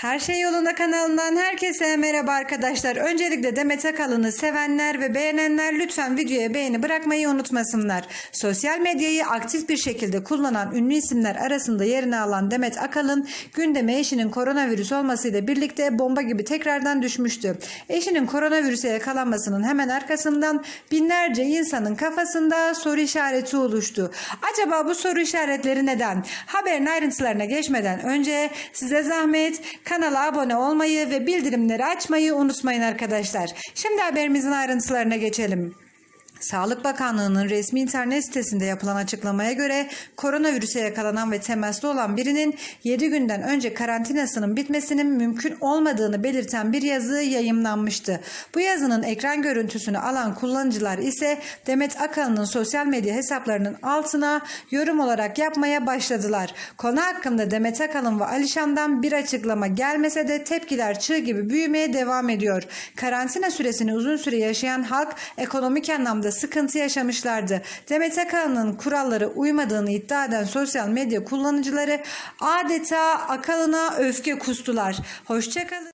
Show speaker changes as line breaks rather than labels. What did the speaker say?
Her Şey Yolunda kanalından herkese merhaba arkadaşlar. Öncelikle Demet Akalın'ı sevenler ve beğenenler lütfen videoya beğeni bırakmayı unutmasınlar. Sosyal medyayı aktif bir şekilde kullanan ünlü isimler arasında yerini alan Demet Akalın gündeme eşinin koronavirüs olmasıyla birlikte bomba gibi tekrardan düşmüştü. Eşinin koronavirüse yakalanmasının hemen arkasından binlerce insanın kafasında soru işareti oluştu. Acaba bu soru işaretleri neden? Haberin ayrıntılarına geçmeden önce size zahmet kanala abone olmayı ve bildirimleri açmayı unutmayın arkadaşlar. Şimdi haberimizin ayrıntılarına geçelim. Sağlık Bakanlığı'nın resmi internet sitesinde yapılan açıklamaya göre koronavirüse yakalanan ve temaslı olan birinin 7 günden önce karantinasının bitmesinin mümkün olmadığını belirten bir yazı yayımlanmıştı. Bu yazının ekran görüntüsünü alan kullanıcılar ise Demet Akalın'ın sosyal medya hesaplarının altına yorum olarak yapmaya başladılar. Konu hakkında Demet Akalın ve Alişan'dan bir açıklama gelmese de tepkiler çığ gibi büyümeye devam ediyor. Karantina süresini uzun süre yaşayan halk ekonomik anlamda sıkıntı yaşamışlardı. Demet Akalın'ın kurallara uymadığını iddia eden sosyal medya kullanıcıları adeta Akalın'a öfke kustular. Hoşçakalın.